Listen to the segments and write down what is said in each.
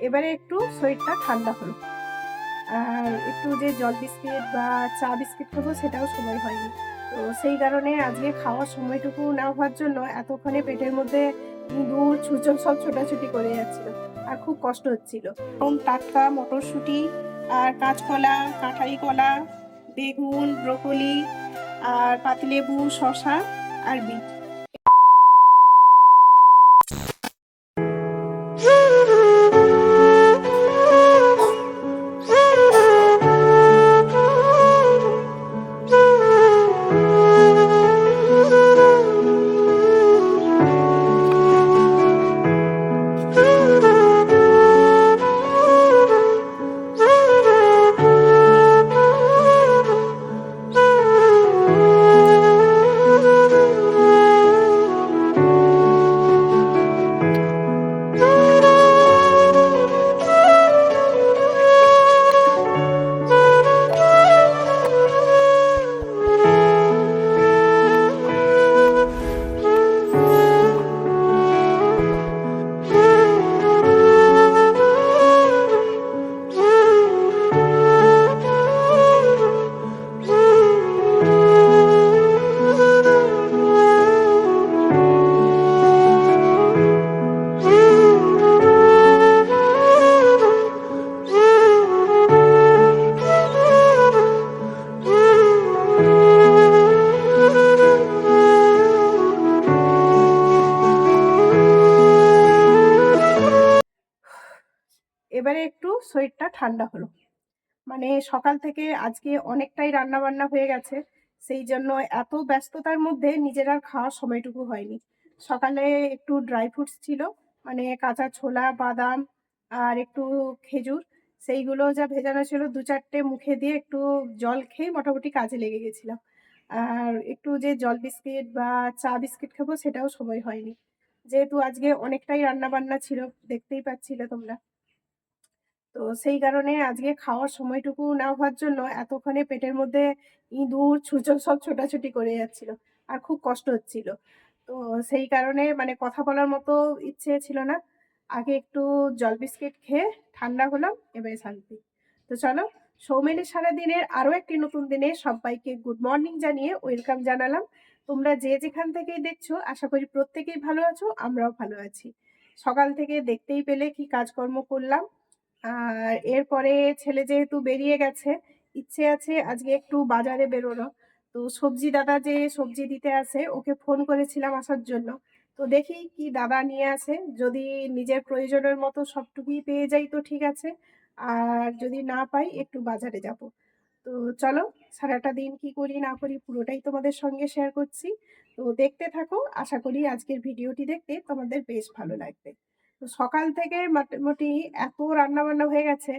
এবারে একটু শরীরটা ঠান্ডা হলো। আর একটু যে জল বিস্কিট বা চা বিস্কিট খাব সেটাও সময় হয়নি। তো সেই কারণে আজকে খাওয়ার সময়টুকু না হওয়ার জন্য এতক্ষণে পেটের মধ্যে ইঁদুর ছুঁচো সব ছোটাছুটি করে যাচ্ছিল আর খুব কষ্ট হচ্ছিল। এবং টাটকা মটরশুঁটি আর কাঁচকলা, কাঁঠালি কলা, বেগুন, ব্রকলি আর পাতিলেবু শশা আর বিট। শরীরটা ঠান্ডা হলো। মানে সকাল থেকে আজকে অনেকটাই রান্না বান্না হয়ে গেছে, সেই জন্য এত ব্যস্ততার মধ্যে নিজের আর খাওয়ার সময়টুকু হয়নি। সকালে একটু ড্রাই ফ্রুটস ছিল মানে কাঁচা ছোলা, বাদাম আর একটু খেজুর, সেইগুলো যা ভেজানো ছিল দু চারটে মুখে দিয়ে একটু জল খেয়ে মোটামুটি কাজে লেগে গেছিলাম। আর একটু যে জল বিস্কিট বা চা বিস্কিট খাব সেটাও সময় হয়নি। যেহেতু আজকে অনেকটাই রান্না বান্না ছিল, দেখতেই পাচ্ছিলে তোমরা। তো সেই কারণে আজকে খাওয়ার সময়টুকু না হওয়ার জন্য এতক্ষণে পেটের মধ্যে ইঁদুর ছুঁচো সব ছোটাছুটি করে যাচ্ছিল আর খুব কষ্ট হচ্ছিল। তো সেই কারণে মানে কথা বলার মতো ইচ্ছে ছিল না। আগে একটু জল বিস্কিট খেয়ে ঠান্ডা হলাম, এবারে শান্তি। তো চলো সৌমেনের সারাদিনের আরও একটি নতুন দিনে সবাইকে গুড মর্নিং জানিয়ে ওয়েলকাম জানালাম। তোমরা যে যেখান থেকেই দেখছ, আশা করি প্রত্যেকেই ভালো আছো, আমরাও ভালো আছি। সকাল থেকে দেখতেই পেলে কি কাজকর্ম করলাম আর এরপরে ছেলে যেহেতু বেরিয়ে গেছে, ইচ্ছে আছে আজকে একটু বাজারে বেরোনো। তো সবজি দাদা যে সবজি দিতে আসে, ওকে ফোন করেছিলাম আসার জন্য। তো দেখি কি দাদা নিয়ে আসে। যদি নিজের প্রয়োজনের মতো সবটুকুই পেয়ে যাই তো ঠিক আছে। আর যদি না পাই, একটু বাজারে যাব। তো চলো, সারাটা দিন কি করি না করি পুরোটাই তোমাদের সঙ্গে শেয়ার করছি। তো দেখতে থাকো, আশা করি আজকের ভিডিওটি দেখতে তোমাদের বেশ ভালো লাগবে। সকাল থেকে মোটামুটি এত রান্না বান্না হয়ে গেছে,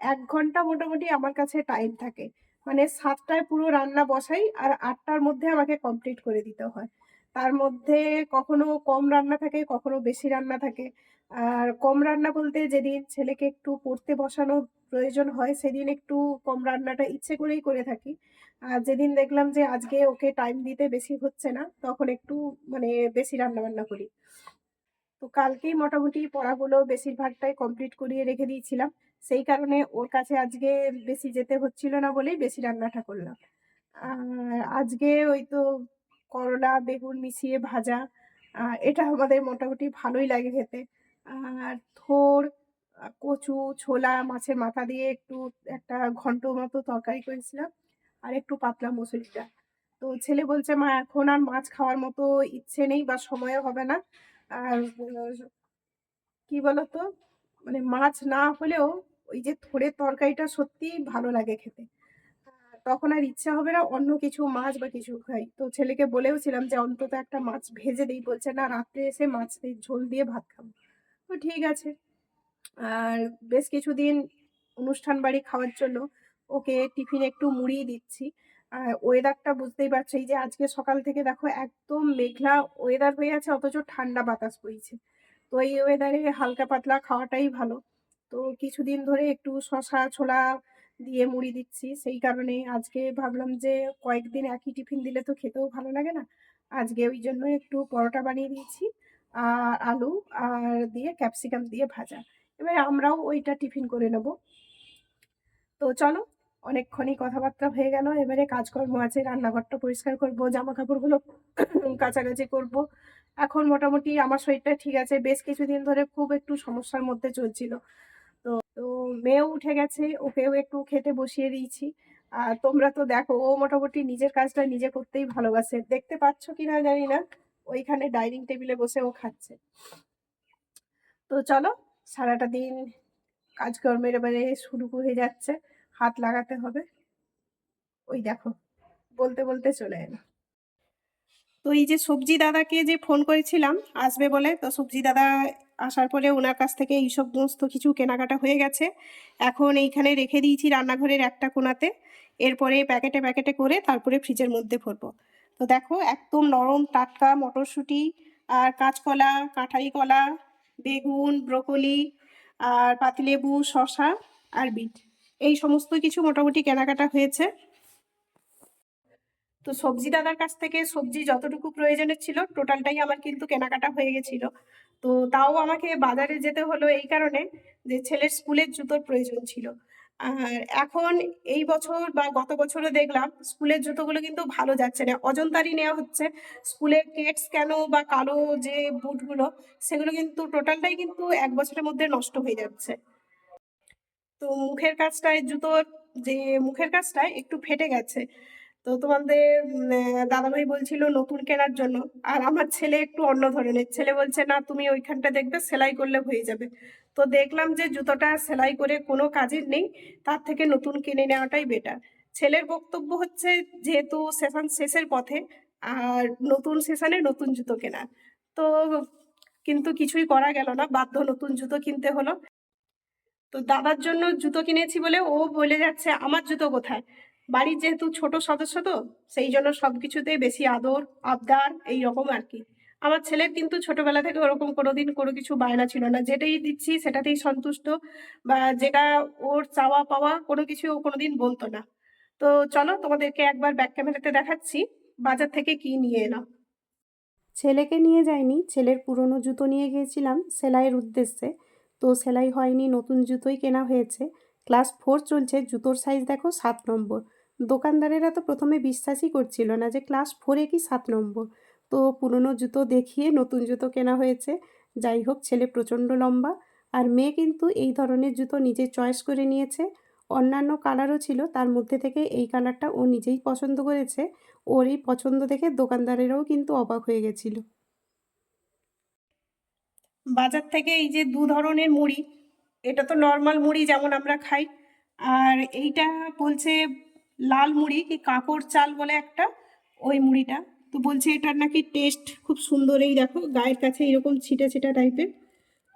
এক ঘণ্টা মোটামুটি আমার কাছে টাইম থাকে। মানে সাতটায় পুরো রান্না বসাই আর আটটার মধ্যে আমাকে কমপ্লিট করে দিতে হয়। তার মধ্যে কখনো কম রান্না থাকে, কখনো বেশি রান্না থাকে। আর কম রান্না বলতে যেদিন ছেলেকে একটু পড়তে বসানো প্রয়োজন হয়, সেদিন একটু কম রান্নাটা ইচ্ছে করেই করে থাকি। আর যেদিন দেখলাম যে আজকে ওকে টাইম দিতে বেশি হচ্ছে না, তখন একটু মানে বেশি রান্না বান্না করি। তো কালকেই মোটামুটি পড়াগুলো বেশিরভাগটাই কমপ্লিট করিয়ে রেখে দিয়েছিলাম। সেই কারণে ওর কাছে আজকে বেশি যেতে হচ্ছিল না বলেই বেশি রান্নাটা করলাম। আর আজকে ওই তো করলা, বেগুন মিশিয়ে ভাজা এটা আমাদের মোটামুটি ভালোই লাগে খেতে। আর থোর, কচু, ছোলা মাছের মাথা দিয়ে একটু একটা ঘন্ট মতো তরকারি করেছিলাম। আর একটু পাতলা মুসুরিটা। তো ছেলে বলছে, মা, এখন আর মাছ খাওয়ার মতো ইচ্ছে নেই বা সময়ও হবে না। আর, কি বলতো? মানে মাছ না হলেও ওই যে থোড়ের তরকারিটা সত্যিই ভালো লাগে খেতে। তখন আর ইচ্ছা হবে না অন্য কিছু মাছ বা কিছু খাই। তো ছেলেকে বলেওছিলাম যে অন্তত একটা মাছ ভেজে দিই। বলছে, না, রাত্রে এসে মাছ ঝোল দিয়ে ভাত খাব। তো ঠিক আছে। আর বেশ কিছুদিন অনুষ্ঠান বাড়ি খাওয়ার জন্য ওকে টিফিনে একটু মুড়ি দিচ্ছি। ওয়েদারটা বুঝতেই পারছ, এই যে আজকে সকাল থেকে দেখো একদম মেঘলা ওয়েদার হয়ে আছে, অথচ ঠান্ডা বাতাস বইছে। তো এই ওয়েদারে হালকা পাতলা খাওয়াটাই ভালো। তো কিছুদিন ধরে একটু শশা, ছোলা দিয়ে মুড়ি দিচ্ছি, সেই কারণে আজকে ভাবলাম যে কয়েকদিন একই টিফিন দিলে তো খেতেও ভালো লাগে না। আজকে ওই জন্য একটু পরোটা বানিয়ে দিয়েছি, আর আলু, আর দিয়ে ক্যাপসিকাম দিয়ে ভাজা। এবার আমরাও ওইটা টিফিন করে নেব। তো চলো অনেকক্ষণই কথাবার্তা হয়ে গেল। এবারে কাজকর্ম আছে, রান্নাঘরটা পরিষ্কার করব জামা কাপড়গুলো কাছাকাছি করব। এখন মোটামুটি আমার শরীরটা ঠিক আছে, বেশ কিছুদিন ধরে খুব একটু সমস্যার মধ্যে চলছিল। তো তো মেয়েও উঠে গেছে, ওকেও একটু খেতে বসিয়ে দিয়েছি। আর তোমরা তো দেখো, ও মোটামুটি নিজের কাজটা নিজে করতেই ভালোবাসে। দেখতে পাচ্ছ কি না জানি না, ওইখানে ডাইনিং টেবিলে বসে ও খাচ্ছে। তো চলো, সারাটা দিন কাজকর্মের এবারে শুরু হয়ে যাচ্ছে। হাত লাগাতে হবে। ওই দেখো, বলতে বলতে চলে এলো। তো এই যে সবজি দাদাকে যে ফোন করেছিলাম, আসবে বলে, তো সবজি দাদা আসার পরে ওনার কাছ থেকে এই সমস্ত কিছু কেনাকাটা হয়ে গেছে। এখন এইখানে রেখে দিয়েছি রান্নাঘরের একটা কোণাতে এরপরে প্যাকেটে প্যাকেটে করে তারপরে ফ্রিজের মধ্যে ভরবো। তো দেখো, একদম নরম টাটকা মটরশুঁটি আর কাঁচকলা, কাঁঠালি কলা, বেগুন, ব্রোকলি, আর পাতিলেবু, শসা আর বিট। এই সমস্ত কিছু মোটামুটি কেনাকাটা হয়েছে। তো সবজি দাদার কাছ থেকে সবজি যতটুকু প্রয়োজনের ছিল টোটালটাই আমার কিন্তু কেনাকাটা হয়ে গেছিল। তো তাও আমাকে বাজারে যেতে হলো এই কারণে যে ছেলের স্কুলের জুতোর প্রয়োজন ছিল। আর এখন এই বছর বা গত বছরও দেখলাম, স্কুলের জুতোগুলো কিন্তু ভালো যাচ্ছে না। অজন্তারই নেওয়া হচ্ছে। স্কুলের কেটস কেন বা কালো যে বুটগুলো, সেগুলো কিন্তু টোটালটাই কিন্তু এক বছরের মধ্যে নষ্ট হয়ে যাচ্ছে। তো মুখের কাজটায় জুতোর যে মুখের কাজটায় একটু ফেটে গেছে। তো তোমাদের দাদাভাই বলছিল নতুন কেনার জন্য। আর আমার ছেলে একটু অন্য ধরনের। ছেলে বলছে, না, তুমি ওইখানটা দেখবে, সেলাই করলে হয়ে যাবে। তো দেখলাম যে জুতোটা সেলাই করে কোনো কাজের নেই, তার থেকে নতুন কিনে নেওয়াটাই বেটার ছেলের বক্তব্য হচ্ছে, যেহেতু সেশন শেষের পথে, আর নতুন সেশনে নতুন জুতো কেনা। তো কিন্তু কিছুই করা গেল না, বাধ্য নতুন জুতো কিনতে হলো। তো দাদার জন্য জুতো কিনেছি বলে ও বলে যাচ্ছে, আমার জুতো কোথায়? বাড়ির যেহেতু ছোট সদস্য তো, সেই জন্য সব কিছুতেই বেশি আদর, আবদার এই রকম আর কি। আমার ছেলের কিন্তু ছোটবেলা থেকে ওরকম কোনোদিন কোনো কিছু বায়না ছিল না। যেটাই দিচ্ছি সেটাতেই সন্তুষ্ট বা যেটা ওর চাওয়া পাওয়া কোনো কিছু ও কোনোদিন বলতো না। তো চলো তোমাদেরকে একবার ব্যাক ক্যামেরাতে দেখাচ্ছি, বাজার থেকে কি নিয়ে এলাম। ছেলেকে নিয়ে যাইনি, ছেলের পুরনো জুতো নিয়ে গিয়েছিলাম, সেলাইয়ের উদ্দেশ্যে। তো সেলাই হয়নি, নতুন জুতোই কেনা হয়েছে। ক্লাস ফোর চলছে, জুতোর সাইজ দেখো সাত নম্বর। দোকানদারেরা তো প্রথমে বিশ্বাসই করছিল না যে ক্লাস ফোরে কি সাত নম্বর। তো পুরনো জুতো দেখিয়ে নতুন জুতো কেনা হয়েছে। যাই হোক, ছেলে প্রচণ্ড লম্বা। আর মেয়ে কিন্তু এই ধরনের জুতো নিজে চয়েস করে নিয়েছে। অন্যান্য কালারও ছিল, তার মধ্যে থেকে এই কালারটা ও নিজেই পছন্দ করেছে। ওর এই পছন্দ দেখে দোকানদারেরাও কিন্তু অবাক হয়ে গেছিল। বাজার থেকে এই যে দু ধরনের মুড়ি, এটা তো নর্মাল মুড়ি যেমন আমরা খাই, আর এইটা বলছে লাল মুড়ি কি কাকড় চাল বলে একটা, ওই মুড়িটা। তো বলছে এটার নাকি টেস্ট খুব সুন্দর, এই দেখো গায়ের কাছে এরকম ছিটা ছিটা টাইপের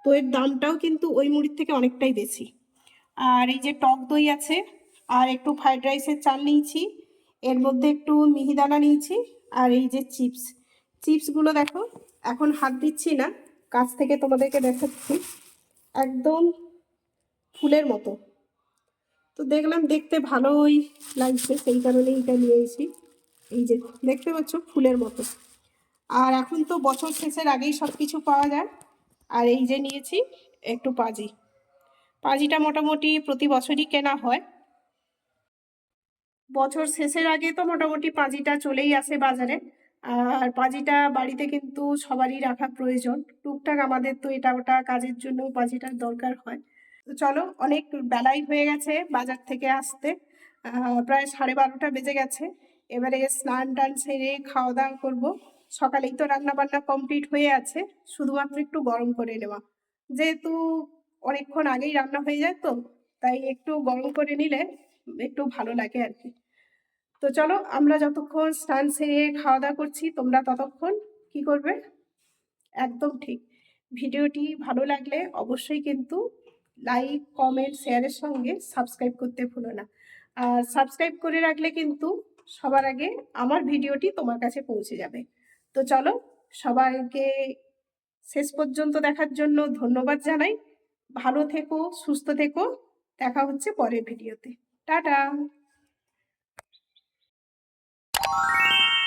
তো এর দামটাও কিন্তু ওই মুড়ির থেকে অনেকটাই বেশি। আর এই যে টক দই আছে, আর একটু ফ্রাইড রাইসের চাল নিয়েছি, এর মধ্যে একটু মিহিদানা নিয়েছি, আর এই যে চিপস চিপসগুলো দেখো, এখন হাত দিচ্ছি না। কাছ থেকে তোমাদেরকে দেখাচ্ছি, একদম ফুলের মতো। তো দেখলাম দেখতে ভালোই লাগছে, সেই কারণে এইটা নিয়ে এসেছি। এই যে, দেখতে পাচ্ছ ফুলের মতো। আর এখন তো বছর শেষের আগেই সব কিছু পাওয়া যায়। আর এই যে নিয়েছি একটু পাজি। পাজিটা মোটামুটি প্রতি বছরই কেনা হয়। বছর শেষের আগে তো মোটামুটি পাজিটা চলেই আসে বাজারে। আর পাজিটা বাড়িতে কিন্তু সবারই রাখা প্রয়োজন। টুকটাক আমাদের তো এটা ওটা কাজের জন্য পাজিটার দরকার হয়। তো চলো, অনেক বেলাই হয়ে গেছে বাজার থেকে আসতে। প্রায় সাড়ে বারোটা বেজে গেছে। এবারে স্নান টান সেরে খাওয়া দাওয়া করব। সকালেই তো রান্না বান্না কমপ্লিট হয়ে আছে। শুধুমাত্র একটু গরম করে নেওয়া। যেহেতু অনেকক্ষণ আগেই রান্না হয়ে যায় তো, তাই একটু গরম করে নিলে একটু ভালো লাগে আর কি। তো চলো, আমরা যতক্ষণ স্নান সেরে খাওয়া দাওয়া করছি, তোমরা ততক্ষণ কি করবে? একদম ঠিক। ভিডিওটি ভালো লাগলে অবশ্যই কিন্তু লাইক, কমেন্ট, শেয়ারের সঙ্গে সাবস্ক্রাইব করতে ভুলো না। আর সাবস্ক্রাইব করে রাখলে কিন্তু সবার আগে আমার ভিডিওটি তোমার কাছে পৌঁছে যাবে। তো চলো, সবাইকে শেষ পর্যন্ত দেখার জন্য ধন্যবাদ জানাই। ভালো থেকো, সুস্থ থেকো। দেখা হচ্ছে পরের ভিডিওতে। টাটা! Thank you.